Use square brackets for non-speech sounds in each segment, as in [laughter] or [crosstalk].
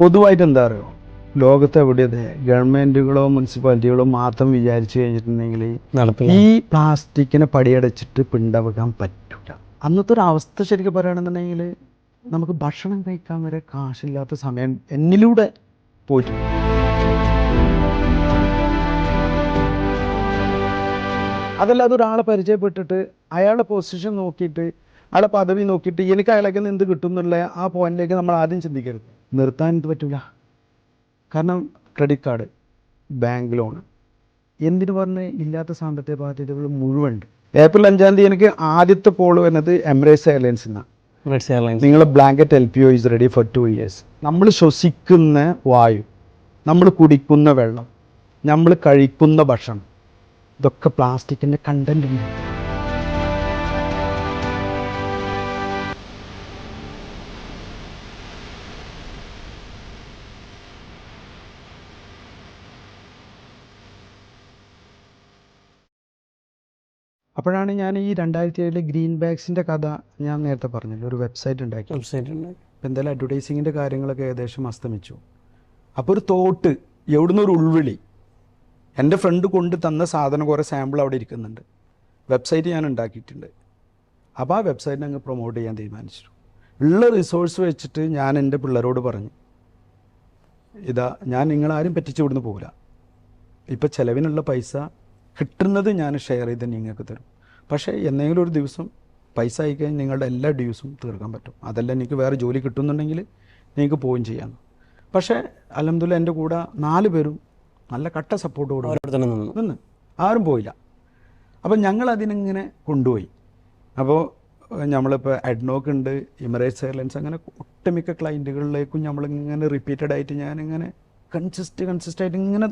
പൊതുവായിട്ട് എന്താ അറിയോ? ലോകത്ത് എവിടെയത് ഗവൺമെന്റുകളോ മുനിസിപ്പാലിറ്റികളോ മാത്രം വിചാരിച്ചു കഴിഞ്ഞിട്ടുണ്ടെങ്കിൽ ഈ പ്ലാസ്റ്റിക്കിനെ പടിയടച്ചിട്ട് പിണ്ടവകാൻ പറ്റൂല. അന്നത്തെ ഒരു അവസ്ഥ ശരിക്കും പറയുകയാണെന്നുണ്ടെങ്കിൽ നമുക്ക് ഭക്ഷണം കഴിക്കാൻ വരെ കാശില്ലാത്ത സമയം എന്നിലൂടെ പോയിട്ടുണ്ട് അതല്ലാതെ ഒരാളെ പരിചയപ്പെട്ടിട്ട് അയാളുടെ പൊസിഷൻ നോക്കിയിട്ട് അയാളെ പദവി നോക്കിയിട്ട് എനിക്ക് അയാളൊക്കെ നിന്ന് എന്ത് കിട്ടും എന്നുള്ള ആ പോയിന്റിലേക്ക് നമ്മൾ ആദ്യം ചിന്തിക്കരുത്. നിർത്താൻ ഇത് പറ്റൂല. കാരണം ക്രെഡിറ്റ് കാർഡ് ബാങ്ക് ലോൺ എന്തിനു പറഞ്ഞ് ഇല്ലാത്ത സാമ്പത്തിക ബാധ്യതകൾ മുഴുവൻ ഉണ്ട്. ഏപ്രിൽ അഞ്ചാം തീയതി എനിക്ക് ആദ്യത്തെ പോൾ വരുന്നത് എമിറേറ്റ്സ് എയർലൈൻസ് എന്നാണ് നിങ്ങളെ blanket L P O is ready for two years നമ്മൾ ശ്വസിക്കുന്ന വായു നമ്മൾ കുടിക്കുന്ന വെള്ളം നമ്മൾ കഴിക്കുന്ന ഭക്ഷണം ഇതൊക്കെ പ്ലാസ്റ്റിക്കിന്റെ കണ്ടന്റ് ഉണ്ട് അപ്പോഴാണ് ഞാൻ ഈ രണ്ടായിരത്തി ഏഴിലെ ഗ്രീൻ ബാഗ്സിന്റെ കഥ ഞാൻ നേരത്തെ പറഞ്ഞല്ലോ? ഒരു വെബ്സൈറ്റ് ഉണ്ടാക്കി. വെബ്സൈറ്റ് ഉണ്ടാക്കി. ഇപ്പം എന്തായാലും അഡ്വർടൈസിങ്ങിന്റെ കാര്യങ്ങളൊക്കെ ഏകദേശം അസ്തമിച്ചു. അപ്പോൾ ഒരു തോട്ട് എവിടുന്ന് ഒരു ഉൾവിളി എന്റെ ഫ്രണ്ട് കൊണ്ട് തന്ന സാധനം കുറേ സാമ്പിൾ അവിടെ ഇരിക്കുന്നുണ്ട്. വെബ്സൈറ്റ് ഞാൻ ഉണ്ടാക്കിയിട്ടുണ്ട്. അപ്പോൾ ആ വെബ്സൈറ്റിനെ അങ്ങ് പ്രൊമോട്ട് ചെയ്യാൻ തീരുമാനിച്ചു. ഉള്ള റിസോഴ്സ് വെച്ചിട്ട് ഞാൻ എന്റെ പിള്ളേരോട് പറഞ്ഞു ഇതാ ഞാൻ നിങ്ങളാരും പറ്റിച്ച് ഇവിടുന്ന് പോകില്ല ഇപ്പം ചിലവിനുള്ള പൈസ കിട്ടുന്നത് ഞാൻ ഷെയർ ചെയ്ത് നിങ്ങൾക്ക് തരും. പക്ഷേ എന്തെങ്കിലും ഒരു ദിവസം പൈസ അയക്കാൻ നിങ്ങളുടെ എല്ലാ ഡ്യൂസും തീർക്കാൻ പറ്റും. അതല്ല എനിക്ക് വേറെ ജോലി കിട്ടുന്നുണ്ടെങ്കിൽ നിങ്ങൾക്ക് പോവുകയും ചെയ്യാം. പക്ഷേ അലഹമ്മദില്ല എന്റെ കൂടെ നാല് പേരും നല്ല കട്ട സപ്പോർട്ടോട് നിന്ന്. ആരും പോയില്ല. അപ്പോൾ ഞങ്ങൾ അതിനിങ്ങനെ കൊണ്ടുപോയി. അപ്പോൾ നമ്മളിപ്പോൾ അഡ്നോക്ക് ഉണ്ട് എമിറേറ്റ്സ് എയർലൈൻസ് അങ്ങനെ ഒട്ടുമിക്ക ക്ലയന്റുകളിലേക്കും നമ്മളിങ്ങനെ റിപ്പീറ്റഡ് ആയിട്ട് ഞാനിങ്ങനെ കൺസിസ്റ്റ് കൺസിസ്റ്റ് ആയിട്ട് ഇങ്ങനെ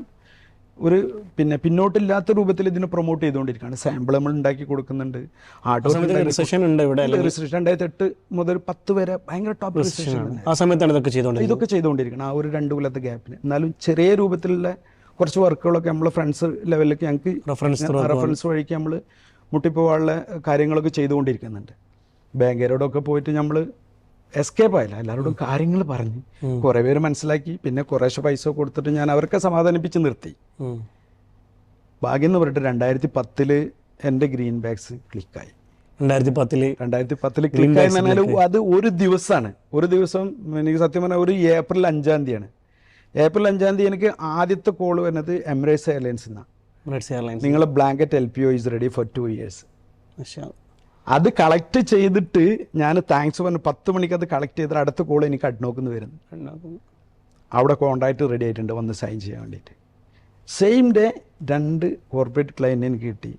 ഒരു പിന്നെ പിന്നോട്ടില്ലാത്ത രൂപത്തിൽ ഇതിനെ പ്രൊമോട്ട് ചെയ്തുകൊണ്ടിരിക്കുകയാണ്. സാമ്പിൾ നമ്മൾ ഉണ്ടാക്കി കൊടുക്കുന്നുണ്ട്. റിസഷൻ ഉണ്ട് ഇവിടെ രണ്ടായിരത്തി എട്ട് മുതൽ പത്ത് വരെ ഭയങ്കര ടോപ്പ് ആണ്. ആ സമയത്താണ് ഇതൊക്കെ ചെയ്തുകൊണ്ടിരിക്കുന്നത്. ഇതൊക്കെ ചെയ്തുകൊണ്ടിരിക്കണം. ആ ഒരു രണ്ട് കൊല്ലത്തെ ഗ്യാപ്പിന് എന്നാലും ചെറിയ രൂപത്തിലുള്ള കുറച്ച് വർക്കുകളൊക്കെ നമ്മൾ ഫ്രണ്ട്സ് ലെവലിലേക്ക് ഞങ്ങൾക്ക് റെഫറൻസ് റെഫറൻസ് വഴിക്ക് നമ്മൾ മുട്ടിപ്പോവാനുള്ള കാര്യങ്ങളൊക്കെ ചെയ്തുകൊണ്ടിരിക്കുന്നുണ്ട്. ബാങ്കുകാരോടൊക്കെ പോയിട്ട് നമ്മൾ എസ്കേപ്പ് ആയില്ല. എല്ലാവരോടും കാര്യങ്ങൾ പറഞ്ഞ് കുറേ പേര് മനസ്സിലാക്കി. പിന്നെ കുറേശ്ശെ പൈസ കൊടുത്തിട്ട് ഞാൻ അവർക്ക് സമാധാനിപ്പിച്ച് നിർത്തി. ഭാഗ്യം എന്ന് പറഞ്ഞിട്ട് രണ്ടായിരത്തി പത്തിൽ എന്റെ ഗ്രീൻ ബാഗ്സ് ക്ലിക്കായി രണ്ടായിരത്തി പത്തിൽ രണ്ടായിരത്തി പത്തിൽ ക്ലിക്കായി എന്ന് പറഞ്ഞാൽ അത് ഒരു ദിവസമാണ് ഒരു ദിവസം എനിക്ക് സത്യം പറഞ്ഞാൽ ഒരു ഏപ്രിൽ അഞ്ചാം തീയതിയാണ്. ഏപ്രിൽ അഞ്ചാം തീയതി എനിക്ക് ആദ്യത്തെ കോൾ വരുന്നത് എമിറേറ്റ്സ് എയർലൈൻസ് എയർലൈൻസ് നിങ്ങളെ blanket L P O is ready for two years അത് കളക്ട് ചെയ്തിട്ട് ഞാൻ താങ്ക്സ് പറഞ്ഞു പത്ത് മണിക്ക് അത് കളക്ട് ചെയ്തിട്ട് അടുത്ത കോൾ എനിക്ക് അഡ്നോക്കുന്ന് വരുന്നു. അവിടെ കോണ്ടാക്ട് റെഡി ആയിട്ടുണ്ട് വന്ന് സൈൻ ചെയ്യാൻ വേണ്ടിയിട്ട്. സെയിം ഡേ രണ്ട് കോർപ്പറേറ്റ് ക്ലയന്റ് എനിക്ക് കിട്ടി.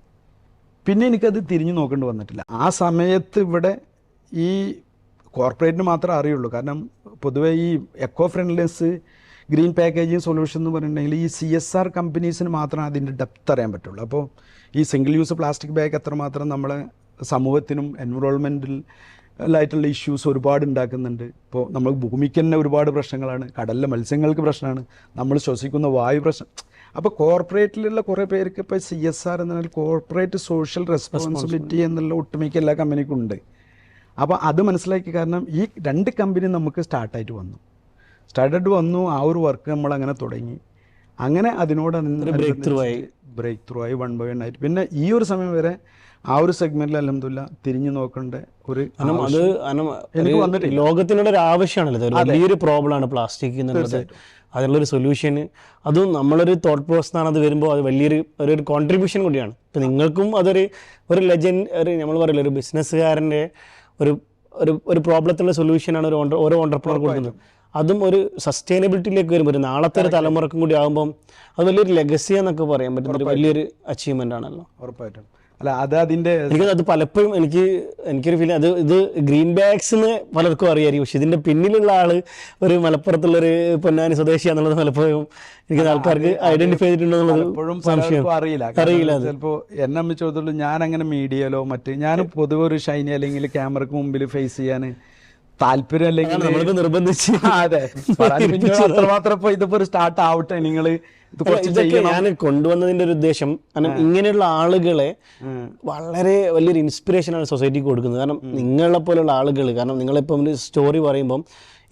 പിന്നെ എനിക്കത് തിരിഞ്ഞു നോക്കേണ്ടി വന്നിട്ടില്ല. ആ സമയത്ത് ഇവിടെ ഈ കോർപ്പറേറ്റിന് മാത്രമേ അറിയുള്ളൂ. കാരണം പൊതുവേ ഈ eco friendliness green packaging solution എന്ന് പറഞ്ഞിട്ടുണ്ടെങ്കിൽ ഈ സി എസ് ആർ കമ്പനീസിന് മാത്രമേ അതിന്റെ ഡെപ്ത് അറിയാൻ പറ്റുള്ളൂ. അപ്പോൾ ഈ സിംഗിൾ യൂസ് പ്ലാസ്റ്റിക് ബാഗ് എത്രമാത്രം നമ്മളെ സമൂഹത്തിനും എൻവറോൾമെന്റിൽ ായിട്ടുള്ള ഇഷ്യൂസ് ഒരുപാട് ഉണ്ടാക്കുന്നുണ്ട്. ഇപ്പോൾ നമ്മൾ ഭൂമിക്ക് തന്നെ ഒരുപാട് പ്രശ്നങ്ങളാണ്. കടലിലെ മത്സ്യങ്ങൾക്ക് പ്രശ്നമാണ്. നമ്മൾ ശ്വസിക്കുന്ന വായു പ്രശ്നം അപ്പോൾ കോർപ്പറേറ്റിലുള്ള കുറേ പേർക്ക് ഇപ്പോൾ സി എസ് ആർ എന്നാൽ കോർപ്പറേറ്റ് സോഷ്യൽ റെസ്പോൺസിബിലിറ്റി എന്നുള്ള ഒട്ടുമിക്ക എല്ലാ കമ്പനിക്കും ഉണ്ട്. അപ്പോൾ അത് മനസ്സിലാക്കി കാരണം ഈ രണ്ട് കമ്പനി നമുക്ക് സ്റ്റാർട്ടായിട്ട് വന്നു. സ്റ്റാർട്ടായിട്ട് വന്നു ആ ഒരു വർക്ക് നമ്മൾ അങ്ങനെ തുടങ്ങി. അങ്ങനെ അതിനോട് ബ്രേക്ക് ത്രൂ ആയി. ബ്രേക്ക് ത്രൂ ആയി വൺ ബൈ വൺ ആയിട്ട്. പിന്നെ ഈ ഒരു സമയം വരെ ആ ഒരു സെഗ്മെന്റിൽ അലഹമില്ല തിരിഞ്ഞു നോക്കേണ്ട ഒരു അത് എനിക്ക് വന്നിട്ടില്ല. ലോകത്തിനുള്ള ഒരു ആവശ്യമാണല്ലോ വലിയൊരു പ്രോബ്ലമാണ് പ്ലാസ്റ്റിക് എന്നുള്ളത് അതിനുള്ളൊരു സൊല്യൂഷന് അതും നമ്മളൊരു തോട്ട് പ്രോസസ്സാണ് അത് വരുമ്പോൾ അത് വലിയൊരു ഒരു ഒരു കോൺട്രിബ്യൂഷൻ കൂടിയാണ്. ഇപ്പം നിങ്ങൾക്കും അതൊരു ഒരു ലെജൻഡ് ഒരു നമ്മൾ പറയില്ല ഒരു ബിസിനസ്സുകാരന്റെ ഒരു ഒരു ഒരു പ്രോബ്ലത്തിനുള്ള സൊല്യൂഷനാണ് ഒരു ഓണ്ടർ ഓരോ ഓണ്ടർപ്രണർ കൊടുക്കുന്നത്. അതും ഒരു സസ്റ്റൈനബിലിറ്റിയിലേക്ക് വരുമ്പോൾ നാളത്തെ ഒരു തലമുറക്കും കൂടി ആകുമ്പം അത് വലിയൊരു ലെഗസി എന്നൊക്കെ പറയാൻ പറ്റുന്ന ഒരു വലിയൊരു അച്ചീവ്മെന്റ് ആണല്ലോ. ഉറപ്പായിട്ടും. അല്ല അത് അതിന്റെ എനിക്ക് അത് പലപ്പോഴും എനിക്ക് എനിക്കൊരു ഫീൽ അത് ഇത് ഗ്രീൻ ബാഗ്സ് എന്ന് പലർക്കും അറിയായിരിക്കും. പക്ഷെ ഇതിന്റെ പിന്നിലുള്ള ആൾ ഒരു മലപ്പുറത്തുള്ള ഒരു പൊന്നാനി സ്വദേശി എന്നുള്ളത് പലപ്പോഴും എനിക്ക് ആൾക്കാർക്ക് ഐഡന്റിഫൈ ചെയ്തിട്ടുണ്ടെന്നുള്ളത് അറിയില്ല. അറിയില്ല. ചിലപ്പോ എന്നെ അമ്മച്ചോടത്തോളം ഞാൻ അങ്ങനെ മീഡിയയിലോ മറ്റ് ഞാൻ പൊതുവെ ഒരു ഷൈനി അല്ലെങ്കിൽ ക്യാമറക്ക് മുമ്പിൽ ഫേസ് ചെയ്യാൻ താല്പര്യം അല്ലെങ്കിൽ നമ്മൾ നിർബന്ധിച്ച് അതെ. [laughs] അത്രമാത്രം ഇപ്പൊ ഇതിപ്പോ ഒരു സ്റ്റാർട്ട് ആവട്ടെ. കുറച്ച് ഇതൊക്കെ ഞാൻ കൊണ്ടുവന്നതിന്റെ ഒരു ഉദ്ദേശം. കാരണം ഇങ്ങനെയുള്ള ആളുകളെ വളരെ വലിയൊരു ഇൻസ്പിറേഷനാണ് സൊസൈറ്റിക്ക് കൊടുക്കുന്നത്. കാരണം നിങ്ങളെ പോലുള്ള ആളുകൾ കാരണം നിങ്ങളിപ്പം ഒരു സ്റ്റോറി പറയുമ്പം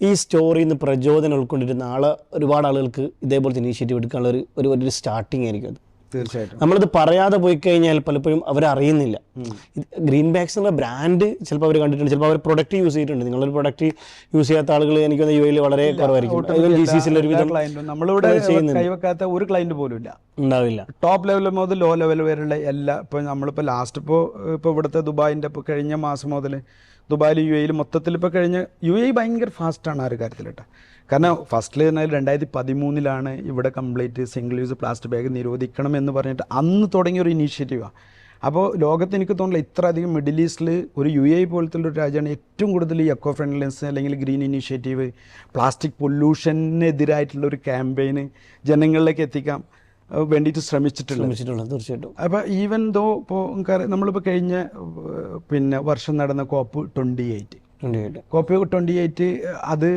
ഈ സ്റ്റോറിയിൽ നിന്ന് പ്രചോദനം ഉൾക്കൊണ്ടിരുന്ന ആളെ ഒരുപാട് ആളുകൾക്ക് ഇതേപോലത്തെ ഇനീഷ്യേറ്റീവ് എടുക്കാനുള്ള ഒരു ഒരു സ്റ്റാർട്ടിങ് ആയിരിക്കും അത്. തീർച്ചയായിട്ടും. നമ്മളിത് പറയാതെ പോയി കഴിഞ്ഞാൽ പലപ്പോഴും അവരറിയുന്നില്ല. ഗ്രീൻ ബാഗ്സ് എന്ന ബ്രാൻഡ് ചിലപ്പോൾ അവർ കണ്ടിട്ടുണ്ട്. ചിലപ്പോൾ അവർ പ്രൊഡക്റ്റ് യൂസ് ചെയ്തിട്ടുണ്ട്. നിങ്ങളൊരു പ്രൊഡക്റ്റ് യൂസ് ചെയ്യാത്ത ആളുകൾ എനിക്ക് യു എയിൽ വളരെ കുറവായിരിക്കും. നമ്മളിവിടെ കൈവെക്കാത്ത ഒരു ക്ലയന്റ് പോലും ഇല്ല. ഉണ്ടാവില്ല. ടോപ്പ് ലെവൽ മുതൽ ലോ ലെവൽ വരെയുള്ള എല്ലാ ഇപ്പോൾ നമ്മളിപ്പോൾ ലാസ്റ്റ് ഇപ്പോൾ ഇപ്പോൾ ഇവിടുത്തെ ദുബായിന്റെ ഇപ്പോൾ കഴിഞ്ഞ മാസം മുതൽ ദുബായിൽ യു എയിൽ മൊത്തത്തിൽ ഇപ്പോൾ കഴിഞ്ഞ യു എ ഭയങ്കര ഫാസ്റ്റാണ് ആ ഒരു കാര്യത്തിൽ കേട്ടോ. കാരണം ഫസ്റ്റിൽ തന്നെ രണ്ടായിരത്തി പതിമൂന്നിലാണ് ഇവിടെ complete single use plastic bag നിരോധിക്കണം എന്ന് പറഞ്ഞിട്ട് അന്ന് തുടങ്ങിയ ഒരു ഇനീഷ്യേറ്റീവാണ് അപ്പോൾ ലോകത്ത് എനിക്ക് തോന്നുന്നില്ല ഇത്ര അധികം മിഡിൽ ഈസ്റ്റിൽ ഒരു യു എ പോലത്തെ ഒരു രാജ്യമാണ് ഏറ്റവും കൂടുതൽ ഈ എക്കോ ഫ്രണ്ട്ലിനെസ് അല്ലെങ്കിൽ ഗ്രീൻ ഇനീഷ്യേറ്റീവ് പ്ലാസ്റ്റിക് പൊല്യൂഷനെതിരായിട്ടുള്ള ഒരു ക്യാമ്പയിന് ജനങ്ങളിലേക്ക് എത്തിക്കാൻ വേണ്ടിയിട്ട് ശ്രമിച്ചിട്ടുണ്ട് ശ്രമിച്ചിട്ടുള്ളത് തീർച്ചയായിട്ടും. അപ്പോൾ ഈവൻ ദോ ഇപ്പോൾ നമ്മളിപ്പോൾ കഴിഞ്ഞ പിന്നെ വർഷം നടന്ന കോപ്പ് ട്വന്റി എയ്റ്റ് വേണ്ടിയിട്ട് ട്വന്റി ട്വന്റി എയ്റ്റ് അത്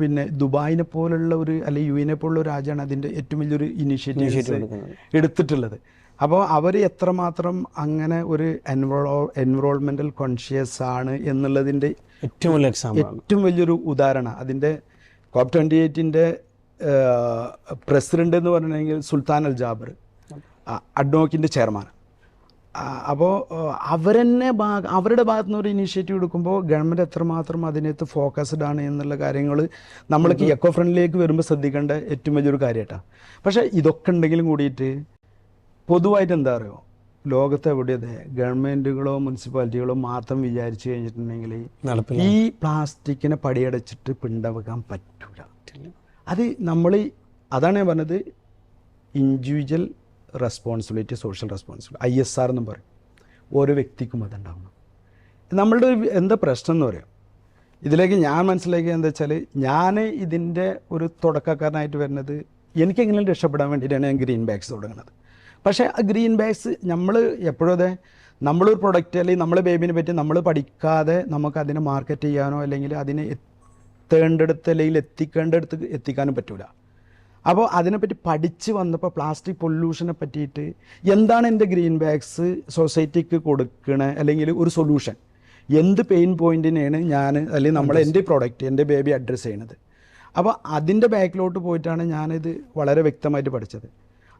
പിന്നെ ദുബായിനെ പോലുള്ള ഒരു അല്ലെങ്കിൽ യു എനെ പോലുള്ള ഒരു രാജ്യമാണ് അതിന്റെ ഏറ്റവും വലിയൊരു ഇനിഷ്യേറ്റീവ്. എടുത്തിട്ടുള്ളത്. അപ്പോൾ അവർ എത്രമാത്രം അങ്ങനെ ഒരു എൻവറോ എൻവറോൾമെന്റൽ കോൺഷ്യസ് ആണ് എന്നുള്ളതിന്റെ ഏറ്റവും വലിയ ഏറ്റവും വലിയൊരു ഉദാഹരണം. അതിന്റെ കോപ്പ് ട്വന്റി എയ്റ്റിന്റെ പ്രസിഡന്റ് എന്ന് പറഞ്ഞെങ്കിൽ സുൽത്താൻ അൽ ജാബർ അഡ്നോക്കിന്റെ ചെയർമാൻ അപ്പോൾ അവരെന്നെ ഭാഗ അവരുടെ ഭാഗത്തു നിന്ന് ഒരു ഇനീഷ്യേറ്റീവ് എടുക്കുമ്പോൾ ഗവൺമെന്റ് എത്രമാത്രം അതിനകത്ത് ഫോക്കസ്ഡ് ആണ് എന്നുള്ള കാര്യങ്ങൾ നമ്മൾക്ക് എക്കോ ഫ്രണ്ട്ലിയിലേക്ക് വരുമ്പോൾ ശ്രദ്ധിക്കേണ്ട ഏറ്റവും വലിയൊരു കാര്യമായിട്ടാണ് പക്ഷേ ഇതൊക്കെ ഉണ്ടെങ്കിലും കൂടിയിട്ട് പൊതുവായിട്ട് എന്താ അറിയോ? ലോകത്ത് ഗവൺമെന്റുകളോ മുനിസിപ്പാലിറ്റികളോ മാത്രം വിചാരിച്ചു കഴിഞ്ഞിട്ടുണ്ടെങ്കിൽ ഈ പ്ലാസ്റ്റിക്കിനെ പടിയടച്ചിട്ട് പിണ്ടവെക്കാൻ പറ്റൂല. അത് നമ്മൾ അതാണ് ഞാൻ പറഞ്ഞത് individual responsibility social responsibility I S R എന്നും പറയും. ഓരോ വ്യക്തിക്കും അതുണ്ടാവണം. നമ്മളുടെ ഒരു എന്താ പ്രശ്നം എന്ന് പറയാം. ഇതിലേക്ക് ഞാൻ മനസ്സിലാക്കിയത് എന്താ വെച്ചാൽ ഞാൻ ഇതിന്റെ ഒരു തുടക്കക്കാരനായിട്ട് വരുന്നത് എനിക്ക് എങ്ങനെയും രക്ഷപ്പെടാൻ വേണ്ടിയിട്ടാണ് ഞാൻ ഗ്രീൻ ബാഗ്സ് തുടങ്ങുന്നത്. പക്ഷേ ആ ഗ്രീൻ ബാഗ്സ് നമ്മൾ എപ്പോഴും അതെ നമ്മളൊരു പ്രൊഡക്റ്റ് അല്ലെങ്കിൽ നമ്മളെ ബേബിനെ പറ്റി നമ്മൾ പഠിക്കാതെ നമുക്ക് അതിനെ മാർക്കറ്റ് ചെയ്യാനോ അല്ലെങ്കിൽ അതിനെ എത്തേണ്ടടുത്ത് അല്ലെങ്കിൽ എത്തിക്കേണ്ടടുത്ത് എത്തിക്കാനും പറ്റൂല. അപ്പോൾ അതിനെപ്പറ്റി പഠിച്ച് വന്നപ്പോൾ പ്ലാസ്റ്റിക് പൊല്യൂഷനെ പറ്റിയിട്ട് എന്താണ് എന്റെ ഗ്രീൻ ബാഗ്സ് സൊസൈറ്റിക്ക് കൊടുക്കണ? അല്ലെങ്കിൽ ഒരു സൊല്യൂഷൻ. എന്ത് പെയിൻ പോയിന്റിനെയാണ് ഞാൻ അല്ലെങ്കിൽ നമ്മൾ എന്റെ പ്രോഡക്റ്റ് എന്റെ ബേബി അഡ്രസ്സ് ചെയ്യണത്. അപ്പോൾ അതിന്റെ ബാക്കിലോട്ട് പോയിട്ടാണ് ഞാനിത് വളരെ വ്യക്തമായിട്ട് പഠിച്ചത്.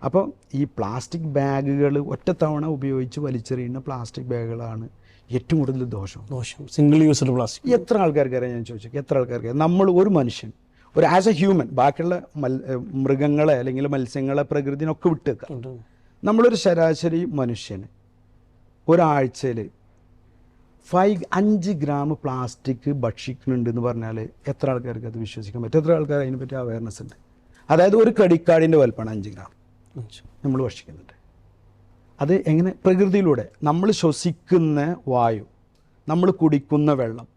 അപ്പോൾ ഈ പ്ലാസ്റ്റിക് ബാഗുകൾ ഒറ്റത്തവണ ഉപയോഗിച്ച് വലിച്ചെറിയുന്ന പ്ലാസ്റ്റിക് ബാഗുകളാണ് ഏറ്റവും കൂടുതൽ ദോഷം. ദോഷം. Single used plastic. എത്ര ആൾക്കാർക്കറിയാം? ഞാൻ ചോദിച്ചു എത്ര ആൾക്കാർക്ക് നമ്മൾ ഒരു മനുഷ്യൻ ഒരു ആസ് എ ഹ്യൂമൻ ബാക്കിയുള്ള മൽ മൃഗങ്ങളെ അല്ലെങ്കിൽ മത്സ്യങ്ങളെ പ്രകൃതിനൊക്കെ വിട്ടേക്കാം. നമ്മളൊരു ശരാശരി മനുഷ്യന് ഒരാഴ്ചയിൽ ഫൈവ് അഞ്ച് ഗ്രാം പ്ലാസ്റ്റിക് ഭക്ഷിക്കുന്നുണ്ട് എന്ന് പറഞ്ഞാൽ എത്ര ആൾക്കാർക്ക് അത് വിശ്വസിക്കാൻ പറ്റും? എത്ര ആൾക്കാർ അതിനെപ്പറ്റി അവയർനെസ് ഉണ്ട്? അതായത് ഒരു ക്രെഡിറ്റ് കാർഡിന്റെ വലുപ്പമാണ് അഞ്ച് ഗ്രാം. നമ്മൾ ഭക്ഷിക്കുന്നുണ്ട്. അത് എങ്ങനെ? പ്രകൃതിയിലൂടെ. നമ്മൾ ശ്വസിക്കുന്ന വായു നമ്മൾ കുടിക്കുന്ന വെള്ളം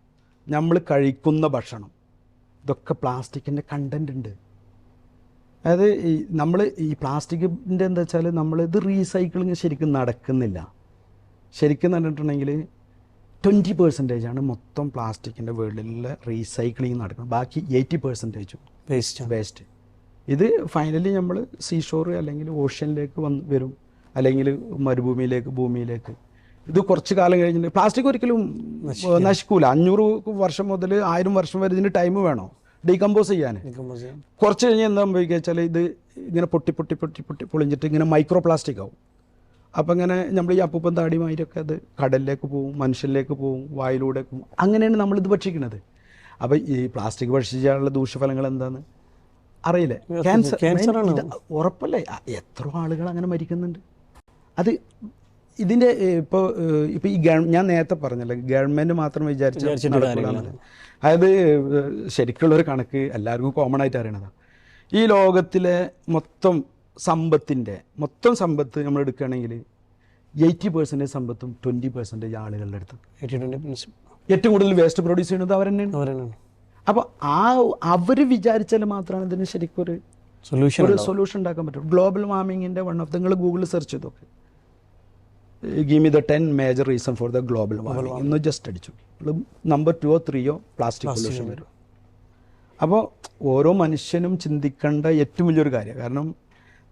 നമ്മൾ കഴിക്കുന്ന ഭക്ഷണം ഇതൊക്കെ പ്ലാസ്റ്റിക്കിന്റെ കണ്ടന്റ് ഉണ്ട്. അതായത് ഈ നമ്മൾ ഈ പ്ലാസ്റ്റിക്കിന്റെ എന്താ വെച്ചാൽ നമ്മൾ ഇത് റീസൈക്ലിങ് ശരിക്കും നടക്കുന്നില്ല. ശരിക്കും നടന്നിട്ടുണ്ടെങ്കിൽ ട്വന്റി പെർസെന്റേജ് ആണ് മൊത്തം പ്ലാസ്റ്റിക്കിന്റെ വേൾഡിലുള്ള റീസൈക്ലിങ് നടക്കുന്നത്. ബാക്കി എയ്റ്റി പെർസെന്റേജും വേസ്റ്റ് വേസ്റ്റ് ഇത് ഫൈനലി നമ്മൾ സീഷോർ അല്ലെങ്കിൽ ഓഷ്യനിലേക്ക് വന്ന് വരും. അല്ലെങ്കിൽ മരുഭൂമിയിലേക്ക് ഭൂമിയിലേക്ക്. ഇത് കുറച്ച് കാലം കഴിഞ്ഞിട്ട് പ്ലാസ്റ്റിക് ഒരിക്കലും നശിക്കൂല. അഞ്ഞൂറ് വർഷം മുതൽ ആയിരം വർഷം വരെ ഇതിന് ടൈം വേണോ? ഡീകമ്പോസ് ചെയ്യാൻ. കുറച്ച് കഴിഞ്ഞ് എന്താ വെച്ചാൽ ഇത് ഇങ്ങനെ പൊട്ടി പൊട്ടി പൊട്ടി പൊട്ടി പൊളിഞ്ഞിട്ട് ഇങ്ങനെ മൈക്രോ പ്ലാസ്റ്റിക് ആവും. അപ്പം ഇങ്ങനെ നമ്മൾ ഈ അപ്പൂപ്പൻ താടിമാരൊക്കെ അത് കടലിലേക്ക് പോവും മനുഷ്യരിലേക്ക് പോവും വായിലൂടെ പോവും. അങ്ങനെയാണ് നമ്മളിത് ഭക്ഷിക്കുന്നത് അപ്പോൾ ഈ പ്ലാസ്റ്റിക് ഭക്ഷിച്ചാലുള്ള ദൂഷ്യഫലങ്ങൾ എന്താന്ന് അറിയില്ലേ? ക്യാൻസർ. ഉറപ്പല്ലേ? എത്ര ആളുകൾ അങ്ങനെ മരിക്കുന്നുണ്ട്. അത് ഇതിന്റെ ഇപ്പോൾ ഇപ്പോൾ ഈ ഞാൻ നേരത്തെ പറഞ്ഞല്ലോ ഗവൺമെന്റ് മാത്രം വിചാരിച്ച്. അതായത് ശരിക്കുള്ള ഒരു കണക്ക് എല്ലാവർക്കും കോമൺ ആയിട്ട് അറിയണതാണ് ഈ ലോകത്തിലെ മൊത്തം സമ്പത്തിന്റെ മൊത്തം സമ്പത്ത് നമ്മൾ എടുക്കുകയാണെങ്കിൽ എയ്റ്റി പെർസെന്റേജ് സമ്പത്തും ട്വന്റി പെർസെന്റേജ് ആളുകളുടെ അടുത്ത്. ഏറ്റവും കൂടുതൽ വേസ്റ്റ് പ്രൊഡ്യൂസ് ചെയ്യുന്നത് അവർ തന്നെയാണ് അപ്പോൾ ആ അവർ വിചാരിച്ചാൽ മാത്രമാണ് ഇതിന് ശരിക്കും ഒരു സൊല്യൂഷൻ ഒരു സൊല്യൂഷൻ ഉണ്ടാക്കാൻ പറ്റും ഗ്ലോബൽ വാർമിങ്ങിന്റെ വൺ ഓഫ് നിങ്ങൾ ഗൂഗിളിൽ സെർച്ച് ചെയ്തൊക്കെ give me the ten major reason for the global warming എന്ന് ജസ്റ്റ് അടിച്ചു. നമ്പർ ടുവോ ത്രീയോ പ്ലാസ്റ്റിക് പൊല്യൂഷൻ വരും. അപ്പോൾ ഓരോ മനുഷ്യനും ചിന്തിക്കേണ്ട ഏറ്റവും വലിയൊരു കാര്യം. കാരണം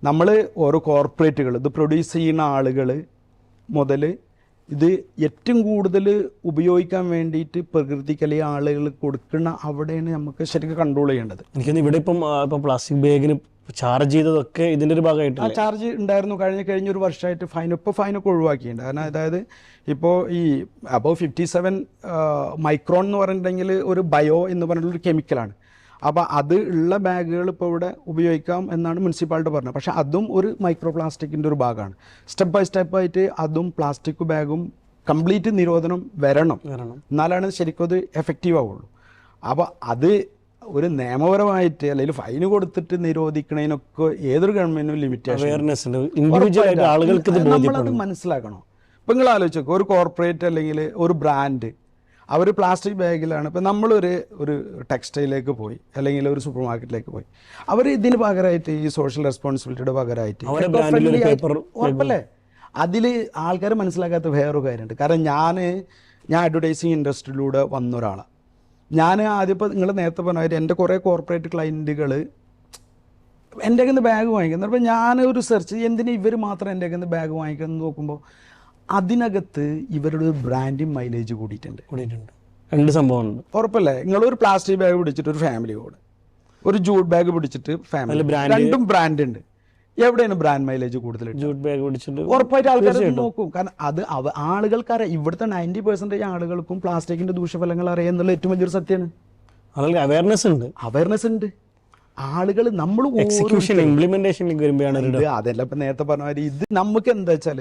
നമ്മൾ ഓരോ കോർപ്പറേറ്റുകൾ ഇത് പ്രൊഡ്യൂസ് ചെയ്യുന്ന ആളുകൾ മുതൽ ഇത് ഏറ്റവും കൂടുതൽ ഉപയോഗിക്കാൻ വേണ്ടിയിട്ട് പ്രകൃതിക്ക് അല്ലെങ്കിൽ ആളുകൾ കൊടുക്കുന്ന അവിടെയാണ് നമുക്ക് ശരിക്കും കൺട്രോൾ ചെയ്യേണ്ടത്. എനിക്കൊന്ന് ഇവിടെ ഇപ്പം ഇപ്പം പ്ലാസ്റ്റിക് ബാഗിന് ചാർജ് ചെയ്തതൊക്കെ ഇതിന്റെ ഒരു ഭാഗമായിട്ട് ആ ചാർജ് ഉണ്ടായിരുന്നു. കഴിഞ്ഞ കഴിഞ്ഞ ഒരു വർഷമായിട്ട് ഫൈൻ ഇപ്പോൾ ഫൈനൊക്കെ ഒഴിവാക്കിയിട്ടുണ്ട്. കാരണം അതായത് ഇപ്പോൾ ഈ അബവ് ഫിഫ്റ്റി സെവൻ മൈക്രോൺ എന്ന് പറഞ്ഞിട്ടുണ്ടെങ്കിൽ ഒരു ബയോ എന്ന് പറഞ്ഞിട്ടൊരു കെമിക്കലാണ് അപ്പോൾ അത് ഉള്ള ബാഗുകൾ ഇപ്പോൾ ഇവിടെ ഉപയോഗിക്കാം എന്നാണ് മുനിസിപ്പാലിറ്റി പറഞ്ഞത്. പക്ഷേ അതും ഒരു മൈക്രോ പ്ലാസ്റ്റിക്കിന്റെ ഒരു ഭാഗമാണ്. സ്റ്റെപ്പ് ബൈ സ്റ്റെപ്പ് ആയിട്ട് അതും പ്ലാസ്റ്റിക് ബാഗും കംപ്ലീറ്റ് നിരോധനം വരണം. വരണം. എന്നാലാണ് ശരിക്കും അത് എഫക്റ്റീവ് ആവുള്ളൂ. അപ്പോൾ അത് ഒരു നിയമപരമായിട്ട് അല്ലെങ്കിൽ ഫൈൻ കൊടുത്തിട്ട് നിരോധിക്കണതിനൊക്കെ ഏതൊരു ഗവൺമെന്റിനും ലിമിറ്റേഷൻ നമ്മളത് മനസ്സിലാക്കണം. ഇപ്പം നിങ്ങൾ ആലോചിച്ചോ ഒരു കോർപ്പറേറ്റ് അല്ലെങ്കിൽ ഒരു ബ്രാൻഡ് അവർ പ്ലാസ്റ്റിക് ബാഗിലാണ് ഇപ്പം നമ്മളൊരു ഒരു ടെക്സ്റ്റൈലിലേക്ക് പോയി അല്ലെങ്കിൽ ഒരു സൂപ്പർ മാർക്കറ്റിലേക്ക് പോയി. അവർ ഇതിന് പകരമായിട്ട് ഈ സോഷ്യൽ റെസ്പോൺസിബിലിറ്റിയുടെ പകരമായിട്ട് ഉറപ്പല്ലേ? അതിൽ ആൾക്കാർ മനസ്സിലാക്കാത്ത വേറൊരു കാര്യമുണ്ട്. കാരണം ഞാൻ ഞാൻ അഡ്വർടൈസിങ് ഇൻഡസ്ട്രിയിലൂടെ വന്ന ഒരാളാണ് ഞാൻ ആദ്യം ഇപ്പോൾ നിങ്ങൾ നേരത്തെ പറഞ്ഞ മാതിരി എന്റെ കുറേ കോർപ്പറേറ്റ് ക്ലയന്റുകൾ എന്റെ കയ്യിൽ നിന്ന് ബാഗ് വാങ്ങിക്കുന്നു. അപ്പോൾ ഞാൻ ഒരു സെർച്ച് എന്തിനു ഇവർ മാത്രം എന്റെ കയ്യിൽ നിന്ന് ബാഗ് വാങ്ങിക്കുന്നത് നോക്കുമ്പോൾ അതിനകത്ത് ഇവരുടെ ഒരു ബ്രാൻഡിങ് മൈലേജ് കൂടിയിട്ടുണ്ട്. കൂടിയിട്ടുണ്ട്. രണ്ട് സംഭവമുണ്ട്. ഉറപ്പല്ലേ? നിങ്ങളൊരു പ്ലാസ്റ്റിക് ബാഗ് പിടിച്ചിട്ട് ഒരു ഫാമിലി കൂടെ ഒരു ജൂട്ട് ബാഗ് പിടിച്ചിട്ട് ഫാമിലി രണ്ടും ബ്രാൻഡ് ഉണ്ട്. എവിടെയാണ് ബ്രാൻഡ് മൈലേജ് കൂടുതൽ ജൂട്ട് ബാഗ് പിടിച്ചിട്ട് ഉറപ്പായിട്ട് ആൾക്കാർ നോക്കും. കാരണം അത് അവ ആളുകൾക്കറിയാം. ഇവിടുത്തെ നയന്റി പെർസെന്റേജ് ആളുകൾക്കും പ്ലാസ്റ്റിക്കിന്റെ ദൂഷ്യഫലങ്ങൾ അറിയാം എന്നുള്ള ഏറ്റവും വലിയൊരു സത്യമാണ് ആളുകൾക്ക് അവയർനെസ് ഉണ്ട്. അവയർനെസ് ഉണ്ട്. ആളുകൾ നമ്മൾ എക്സിക്യൂഷൻ ഇംപ്ലിമെന്റേഷനിലേക്ക് വരുമ്പോഴാണ് അതെല്ലാം ഇപ്പൊ നേരത്തെ പറഞ്ഞ മാതിരി ഇത് നമുക്ക് എന്താ വെച്ചാൽ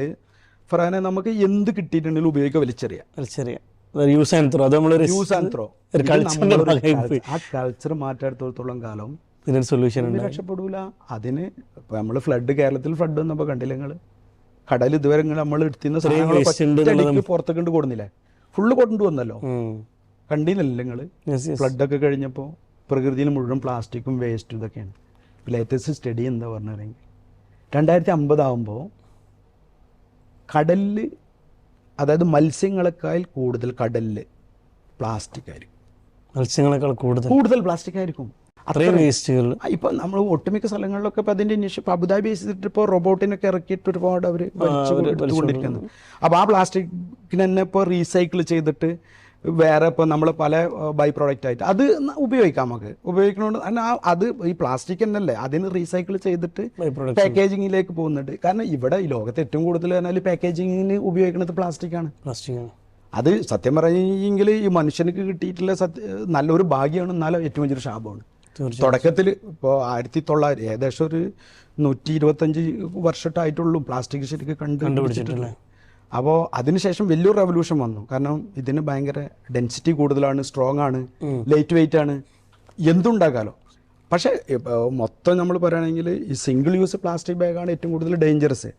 ഫറാനെ നമുക്ക് എന്ത് കിട്ടിയിട്ടുണ്ടെങ്കിലും ഉപയോഗിക്കാൻ വലിച്ചെറിയാം. വലിച്ചെറിയാം. യൂസ് ആൻഡ് ത്രോ അത് നമ്മൾ യൂസ് ആൻഡ് ത്രോ ആ കൾച്ചർ മാറ്റാടുത്തോളം കാലം ഇതിനൊരു സൊല്യൂഷൻ ഉണ്ട് രക്ഷപ്പെടൂല. അതിന് ഇപ്പൊ നമ്മൾ ഫ്ലഡ് കേരളത്തിൽ ഫ്ലഡ് വന്നപ്പോൾ കണ്ടില്ല നിങ്ങൾ കടൽ ഇതുവരെ നമ്മൾ എടുത്തിരുന്ന സാധനങ്ങൾ പുറത്തേക്ക് കൊണ്ട് കൊടുന്നില്ലേ ഫുള്ള് കൊണ്ടുവന്നല്ലോ? കണ്ടില്ലല്ലോ നിങ്ങൾ നിങ്ങൾ? ഫ്ലഡ് ഒക്കെ ഫ്ലഡൊക്കെ കഴിഞ്ഞപ്പോൾ പ്രകൃതിയിൽ മുഴുവൻ പ്ലാസ്റ്റിക്കും വേസ്റ്റും ഇതൊക്കെയാണ്. ലേറ്റസ്റ്റ് സ്റ്റഡി എന്താ പറഞ്ഞിട്ടുണ്ടെങ്കിൽ രണ്ടായിരത്തി അമ്പതാകുമ്പോൾ കടലിൽ അതായത് മത്സ്യങ്ങളെക്കാൾ കൂടുതൽ കടലിൽ പ്ലാസ്റ്റിക് ആയിരിക്കും മത്സ്യങ്ങളെക്കാൾ കൂടുതൽ. കൂടുതൽ പ്ലാസ്റ്റിക് ആയിരിക്കും അത്രയും വേസ്റ്റുകൾ ഇപ്പം നമ്മൾ ഒട്ടുമിക്ക സ്ഥലങ്ങളിലൊക്കെ ഇപ്പം അതിന്റെ ഇനിഷ്യ ഇപ്പം അബുദാബി ബേസ് ചെയ്തിട്ട് ഇപ്പോൾ റോബോട്ടിനൊക്കെ ഇറക്കിയിട്ട് ഒരുപാട് അവർ എടുത്തുകൊണ്ടിരിക്കുന്നത് അപ്പോൾ ആ പ്ലാസ്റ്റിക്കിന് തന്നെ ഇപ്പോൾ റീസൈക്കിൾ ചെയ്തിട്ട് വേറെ ഇപ്പോൾ നമ്മൾ പല ബൈ പ്രോഡക്റ്റ് ആയിട്ട് അത് ഉപയോഗിക്കാം നമുക്ക്. ഉപയോഗിക്കണോണ്ട് തന്നെ ആ അത് ഈ പ്ലാസ്റ്റിക് തന്നെയല്ലേ. അതിന് റീസൈക്കിൾ ചെയ്തിട്ട് പാക്കേജിങ്ങിലേക്ക് പോകുന്നുണ്ട്. കാരണം ഇവിടെ ഈ ലോകത്ത് ഏറ്റവും കൂടുതൽ പറഞ്ഞാൽ പാക്കേജിങ്ങിന് ഉപയോഗിക്കുന്നത് പ്ലാസ്റ്റിക് ആണ്. പ്ലാസ്റ്റിക് ആണ്. അത് സത്യം പറഞ്ഞെങ്കിൽ ഈ മനുഷ്യനക്ക് കിട്ടിയിട്ടുള്ള സത്യ നല്ലൊരു ഭാഗ്യമാണ്. എന്നാലും ഏറ്റവും വലിയൊരു ശാപമാണ്. തുടക്കത്തിൽ ഇപ്പോൾ ആയിരത്തി തൊള്ളായിരം ഏകദേശം ഒരു നൂറ്റി ഇരുപത്തഞ്ച് വർഷമായിട്ടുള്ളൂ പ്ലാസ്റ്റിക് ശരിക്കും കണ്ടുപിടിച്ചിട്ടുള്ളത്. അപ്പോൾ അതിനുശേഷം വലിയൊരു റെവല്യൂഷൻ വന്നു. കാരണം ഇതിന് ഭയങ്കര ഡെൻസിറ്റി കൂടുതലാണ് സ്ട്രോങ് ആണ് ലൈറ്റ് വെയിറ്റ് ആണ്. എന്തുണ്ടാക്കാലോ പക്ഷേ മൊത്തം നമ്മൾ പറയുകയാണെങ്കിൽ ഈ സിംഗിൾ യൂസ് പ്ലാസ്റ്റിക് ബാഗാണ് ഏറ്റവും കൂടുതൽ ഡേഞ്ചറസ്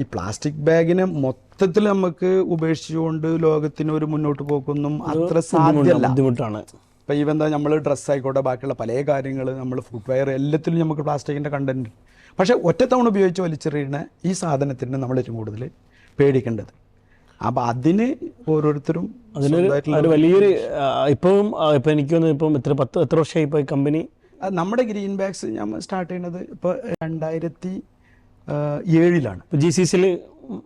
ഈ പ്ലാസ്റ്റിക് ബാഗിനെ മൊത്തത്തിൽ നമുക്ക് ഉപേക്ഷിച്ചുകൊണ്ട് ലോകത്തിന് ഒരു മുന്നോട്ട് പോക്കൊന്നും അത്ര സാധ്യമല്ല. ബുദ്ധിമുട്ടാണ്. ഇപ്പം ഈവൻ എന്താ നമ്മൾ ഡ്രസ്സ് ആയിക്കോട്ടെ ബാക്കിയുള്ള പല കാര്യങ്ങൾ നമ്മൾ ഫുഡ് വെയർ എല്ലാത്തിലും നമുക്ക് പ്ലാസ്റ്റിക്കിന്റെ കണ്ടന്റ് പക്ഷേ ഒറ്റത്തവണ ഉപയോഗിച്ച് വലിച്ചെറിയുന്ന ഈ സാധനത്തിന് നമ്മൾ ഏറ്റവും കൂടുതൽ പേടിക്കേണ്ടത്. അപ്പം അതിന് ഓരോരുത്തരും അതിനൊരു വലിയൊരു ഇപ്പം ഇപ്പം എനിക്ക് തോന്നുന്നു ഇപ്പം എത്ര പത്ത് എത്ര വർഷമായി ഇപ്പോൾ കമ്പനി നമ്മുടെ ഗ്രീൻ ബാഗ്സ് ഞാൻ സ്റ്റാർട്ട് ചെയ്യുന്നത് ഇപ്പോൾ രണ്ടായിരത്തി ഏഴിലാണ്. ജി സി സിയിൽ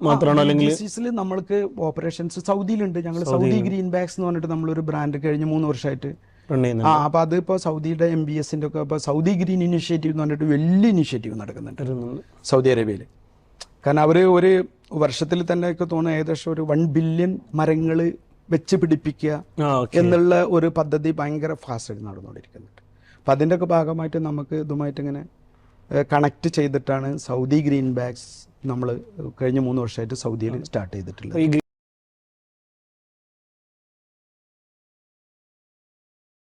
മാത്രമാണോ അല്ലെങ്കിൽ ജി സി സിയിൽ നമ്മൾക്ക് ഓപ്പറേഷൻസ് സൗദിയിലുണ്ട്. ഞങ്ങൾ സൗദി ഗ്രീൻ ബാഗ്സ് എന്ന് പറഞ്ഞിട്ട് നമ്മളൊരു ബ്രാൻഡ് കഴിഞ്ഞ് മൂന്ന് വർഷമായിട്ട് റൺ ചെയ്യുന്നത് ആ അപ്പോൾ അത് ഇപ്പോൾ സൗദിയുടെ എം ബി എസിന്റെ ഒക്കെ ഇപ്പോൾ സൗദി ഗ്രീൻ ഇനിഷ്യേറ്റീവ് എന്ന് പറഞ്ഞിട്ട് വലിയ ഇനിഷ്യേറ്റീവ് നടക്കുന്നുണ്ട്. സൗദി അറേബ്യയിൽ കാരണം അവർ ഒരു വർഷത്തിൽ തന്നെ ഒക്കെ തോന്നുന്നു ഏകദേശം ഒരു വൺ ബില്യൺ മരങ്ങൾ വെച്ച് പിടിപ്പിക്കുക എന്നുള്ള ഒരു പദ്ധതി ഭയങ്കര ഫാസ്റ്റായിട്ട് നടന്നുകൊണ്ടിരിക്കുന്നുണ്ട്. അപ്പം അതിന്റെയൊക്കെ ഭാഗമായിട്ട് നമുക്ക് ഇതുമായിട്ട് ഇങ്ങനെ കണക്ട് ചെയ്തിട്ടാണ് സൗദി ഗ്രീൻ ബാഗ്സ് നമ്മൾ കഴിഞ്ഞ മൂന്ന് വർഷമായിട്ട് സൗദിയിൽ സ്റ്റാർട്ട് ചെയ്തിട്ടുള്ളത്.